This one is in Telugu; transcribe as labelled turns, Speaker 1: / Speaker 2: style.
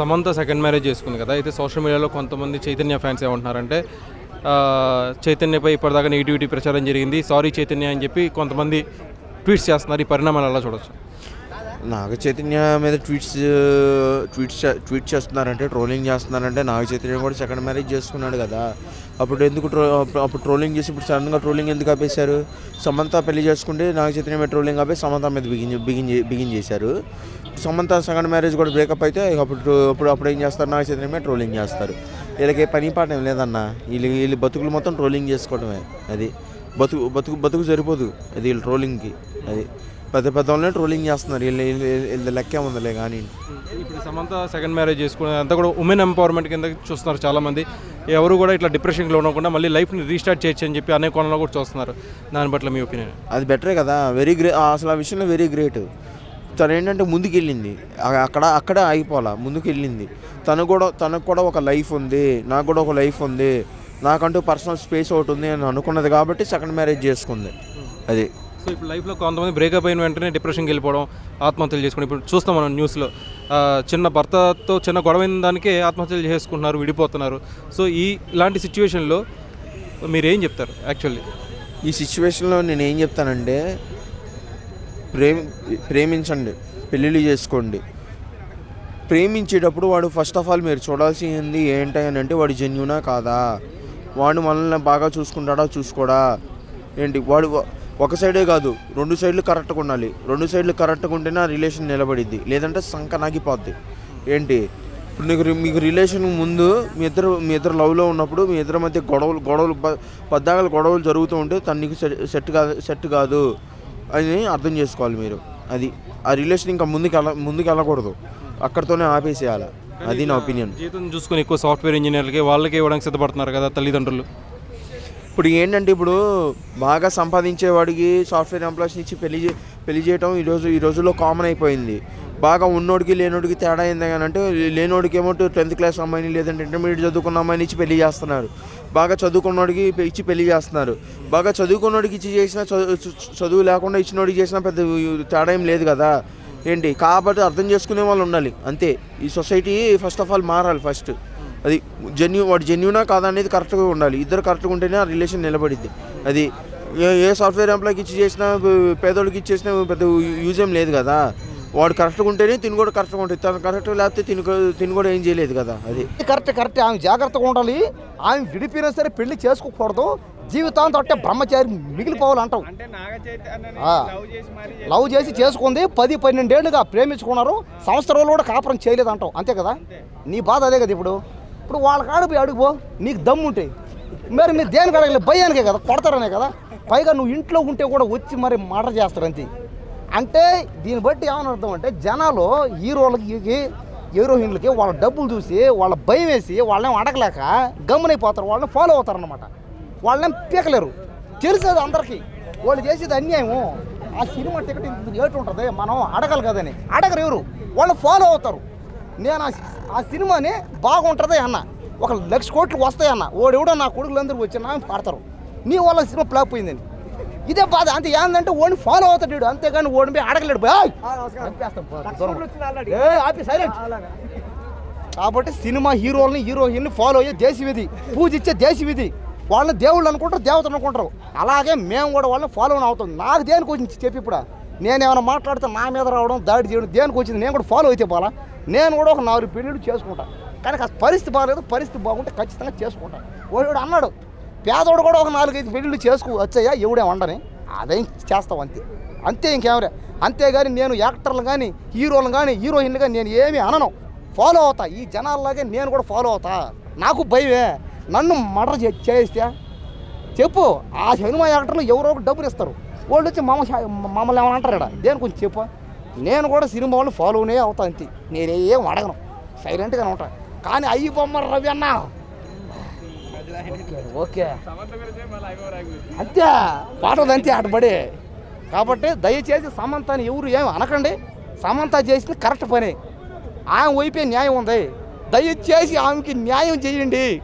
Speaker 1: సమంత సెకండ్ మ్యారేజ్ చేసుకుంది కదా. అయితే సోషల్ మీడియాలో కొంతమంది చైతన్య ఫ్యాన్స్ ఏమంటున్నారంటే చైతన్యపై ఇప్పటిదాకా నెగిటివిటీ ప్రచారం జరిగింది. సారీ చైతన్య అని చెప్పి కొంతమంది ట్వీట్స్ చేస్తున్నారు. ఈ పరిణామాలు ఎలా చూడొచ్చు?
Speaker 2: నాగ చైతన్య మీద ట్వీట్స్ ట్వీట్స్ ట్వీట్ చేస్తున్నారంటే ట్రోలింగ్ చేస్తున్నారంటే నాగ చైతన్య కూడా సెకండ్ మ్యారేజ్ చేసుకున్నాడు కదా. అప్పుడు ఎందుకు ట్రో అప్పుడు- ట్రోలింగ్ చేసి ఇప్పుడు సడన్గా ట్రోలింగ్ ఎందుకు ఆపేశారు? సమంత పెళ్ళి చేసుకుంటే నాగ చైతన్య మీద ట్రోలింగ్ ఆపేసి సమంత మీద బిగిన్ బిగిన్ బిగిన్ చేశారు. సమంత సెకండ్ మ్యారేజ్ కూడా బ్రేకప్ అయితే అప్పుడు అప్పుడు అప్పుడు ఏం చేస్తారు? నాగ చైతన్య మీద ట్రోలింగ్ చేస్తారు. వీళ్ళకి ఏ పని పాట ఏం లేదన్న. వీళ్ళు వీళ్ళు బతుకులు మొత్తం ట్రోలింగ్ చేసుకోవడమే అది. బతుకు బతుకు బతుకు సరిపోదు అది వీళ్ళు ట్రోలింగ్కి అది. పెద్ద పెద్ద వాళ్ళనే ట్రోలింగ్ చేస్తున్నారు. వీళ్ళు వీళ్ళు- లెక్కే ఉందిలే కానీ.
Speaker 1: ఇప్పుడు సమంత సెకండ్ మ్యారేజ్ చేసుకునే అంతా కూడా ఉమెన్ ఎంపవర్మెంట్ కింద చూస్తున్నారు చాలామంది. ఎవరు కూడా ఇట్లా డిప్రెషన్లో ఉండకుండా మళ్ళీ లైఫ్ని రీస్టార్ట్ చేయొచ్చు అని చెప్పి అనే కోణంలో కూడా చూస్తున్నారు. దాని పట్ల మీ ఒపీనియన్
Speaker 2: అది బెటరే కదా. వెరీ గ్రేట్ అసలు ఆ విషయంలో వెరీ గ్రేట్ తను ఏంటంటే ముందుకు వెళ్ళింది అ- అక్కడ అక్కడే ఆగిపోవాలా ముందుకు వెళ్ళింది తను కూడా తనకు కూడా ఒక లైఫ్ ఉంది నాకు కూడా ఒక లైఫ్ ఉంది నాకంటూ పర్సనల్ స్పేస్ ఒకటి ఉంది అని అనుకున్నది కాబట్టి సెకండ్ మ్యారేజ్ చేసుకుంది. అది.
Speaker 1: సో ఇప్పుడు లైఫ్లో కొంతమంది బ్రేకప్ అయిన వెంటనే డిప్రెషన్కి వెళ్ళిపోవడం ఆత్మహత్యలు చేసుకుని ఇప్పుడు చూస్తాం మనం న్యూస్లో చిన్న భర్తతో చిన్న గొడవ అయిన దానికే ఆత్మహత్యలు చేసుకుంటున్నారు విడిపోతున్నారు. సో ఈ ఇలాంటి సిచ్యువేషన్లో మీరు ఏం చెప్తారు యాక్చువల్లీ
Speaker 2: ఈ సిచ్యువేషన్లో నేను ఏం చెప్తానంటే ప్రేమి ప్రేమించండి పెళ్ళిళ్ళు చేసుకోండి. ప్రేమించేటప్పుడు వాడు ఫస్ట్ ఆఫ్ ఆల్ మీరు చూడాల్సింది ఏంటి అని అంటే వాడు జెన్యునా కాదా? వాడు మనల్ని బాగా చూసుకుంటాడా చూసుకోడా? ఏంటి? వాడు ఒక సైడే కాదు రెండు సైడ్లు కరెక్ట్గా ఉండాలి. రెండు సైడ్లు కరెక్ట్గా ఉంటేనే ఆ రిలేషన్ నిలబడిద్ది. లేదంటే సంకనాగిపోద్ది. ఏంటి? ఇప్పుడు నీకు మీకు రిలేషన్ ముందు మీ ఇద్దరు మీ ఇద్దరు లవ్లో ఉన్నప్పుడు మీ ఇద్దరి మధ్య గొడవలు గొడవలు ప- పద్దాకలు గొడవలు జరుగుతూ ఉంటే తను నీకు సెట్ సెట్ కాదు సెట్ కాదు. అని అర్థం చేసుకోవాలి మీరు. అది ఆ రిలేషన్ ఇంకా ముందుకు వెళ్ళ ముందుకు వెళ్ళకూడదు అక్కడితోనే ఆపేసేయాలి. అది నా ఒపీనియన్
Speaker 1: జీతం చూసుకొని ఎక్కువ సాఫ్ట్వేర్ ఇంజనీర్లకి వాళ్ళకి ఇవ్వడానికి సిద్ధపడుతున్నారు కదా తల్లిదండ్రులు.
Speaker 2: ఇప్పుడు ఏంటంటే ఇప్పుడు బాగా సంపాదించేవాడికి సాఫ్ట్వేర్ ఎంప్లాయీస్ ఇచ్చి పెళ్ళి పెళ్ళి చేయటం ఈరోజు ఈ రోజుల్లో కామన్ అయిపోయింది. బాగా ఉన్నోడికి లేనోడికి తేడా ఏంది అని అంటే లేనోడికి ఏమో టెన్త్ క్లాస్ అమ్మాయిని లేదంటే ఇంటర్మీడియట్ చదువుకున్న అమ్మాయిని ఇచ్చి పెళ్ళి చేస్తున్నారు. బాగా చదువుకున్నోడికి ఇచ్చి పెళ్ళి చేస్తున్నారు. బాగా చదువుకున్నోడికి ఇచ్చి చేసిన చదువు చదువు లేకుండా ఇచ్చినోడికి చేసిన పెద్ద తేడా ఏం లేదు కదా. ఏంటి? కాబట్టి అర్థం చేసుకునే వాళ్ళు ఉండాలి. అంతే. ఈ సొసైటీ ఫస్ట్ ఆఫ్ ఆల్ మారాలి ఫస్ట్. అది జెన్యూ వాడు జెన్యూనా కాదా అనేది కరెక్ట్గా ఉండాలి. ఇద్దరు కరెక్ట్గా ఉంటేనే ఆ రిలేషన్ నిలబడిద్ది. అది ఏ సాఫ్ట్వేర్ ఎంప్లాయ్కి ఇచ్చి చేసినా పేదోడికి ఇచ్చేసినా పెద్ద యూజ్ ఏం లేదు కదా. వాడు కరెక్ట్గా ఉంటేనే తిని కూడా కరెక్ట్గా ఉంటుంది తను కరెక్ట్గా లేకపోతే తిని తిని కూడా ఏం చేయలేదు కదా అది.
Speaker 3: Correct correct. ఆమె జాగ్రత్తగా ఉండాలి. ఆమె విడిపోయినా సరే పెళ్ళి చేసుకోకూడదు. జీవితాంతం అంటే బ్రహ్మచారి మిగిలిపోవాలంటావు. ఆ. లవ్ చేసి చేసుకుంది. పది పన్నెండేళ్ళుగా ప్రేమించుకున్నారు. సంవత్సరాలు కూడా కాపురం చేయలేదు అంటావు అంతే కదా? నీ బాధ అదే కదా ఇప్పుడు? ఇప్పుడు వాళ్ళ కాడ పోయి అడుగుపో నీకు దమ్ము ఉంటాయి మరి మీరు దేనికి అడగలేదు భయానికే కదా? కొడతారనే కదా? పైగా నువ్వు ఇంట్లో ఉంటే కూడా వచ్చి మరి మర్డర్ చేస్తారు అంతే. అంటే దీన్ని బట్టి ఏమని అర్థం అంటే జనాలు హీరోలకి హీరోయిన్లకి వాళ్ళ డబ్బులు చూసి వాళ్ళ భయం వేసి వాళ్ళని అడగలేక గమ్మునైపోతారు వాళ్ళని ఫాలో అవుతారు అనమాట వాళ్ళని పీకలేరు. తెలుసు అందరికీ. వాళ్ళు చేసేది అన్యాయము. ఆ సినిమా టికెట్ ఇంత ఉంటుంది మనం అడగాలి కదని. అడగరు ఎవరు? వాళ్ళు ఫాలో అవుతారు. నేను ఆ- ఆ సినిమాని బాగుంటుంది అన్న. ఒక లక్ష కోట్లు వస్తాయి అన్న. ఓడెవడో నా కొడుకులందరూ వచ్చినా పాడతారు. నీ వల్ల సినిమా ఫ్లాప్ అయిందని. ఇదే బాధ. అంతే ఏందంటే ఓడిని ఫాలో అవుతాడు అంతేగాని ఓడిని పోయి అడగలేడు ఆపి. కాబట్టి సినిమా హీరోల్ని హీరోయిన్ని ఫాలో అయ్యే దేశం ఇది పూజ ఇచ్చే దేశం ఇది వాళ్ళని దేవుళ్ళు అనుకుంటారు దేవతలు అనుకుంటారు. అలాగే మేము కూడా వాళ్ళని ఫాలో అవుతాం. నాకు దేనికి వచ్చింది చెప్పి ఇప్పుడు. నేను ఏమైనా మాట్లాడితే నా మీద రావడం దాడి చేయడం దేనికి వచ్చింది? నేను కూడా ఫాలో అయితే పోలా? నేను కూడా ఒక నాలుగు పెళ్ళిళ్ళు చేసుకుంటా. కానీ పరిస్థితి బాగాలేదు పరిస్థితి బాగుంటే ఖచ్చితంగా చేసుకుంటా. వాడు అన్నాడు పేదోడు కూడా ఒక నాలుగైదు పెళ్ళిళ్ళు చేసుకో వచ్చాయా ఎవడే వండని. అదేం చేస్తావు అంతే. అంతే ఇంకేమరే. అంతేగాని నేను యాక్టర్లు కానీ హీరోలు కానీ హీరోయిన్లు కానీ నేను ఏమీ అనను. ఫాలో అవుతా. ఈ జనాల్లాగే నేను కూడా ఫాలో అవుతా. నాకు భయమే. నన్ను మర్డర్ చే చేస్తే చెప్పు. ఆ సినిమా యాక్టర్లు ఎవరో ఒకరు డబ్బులు ఇస్తారు. వాళ్ళు వచ్చి మమ్మ మమ్మల్ని ఏమని అంటారు ఇక్కడ దేని కొంచెం చెప్పు? నేను కూడా సినిమా వాళ్ళు ఫాలోనే అవుతా అంతే. నేనేం అడగను. సైలెంట్గానే ఉంటాను కానీ అయ్యి బొమ్మ రవి అన్న ఓకే. అంతే. పాటది అంతే ఆటపడి కాబట్టి దయచేసి సమంతని ఎవరు ఏమి అనకండి. సమంత చేసింది కరెక్ట్ పని. ఆమె వైపే న్యాయం ఉంది. దయచేసి ఆమెకి న్యాయం చేయండి.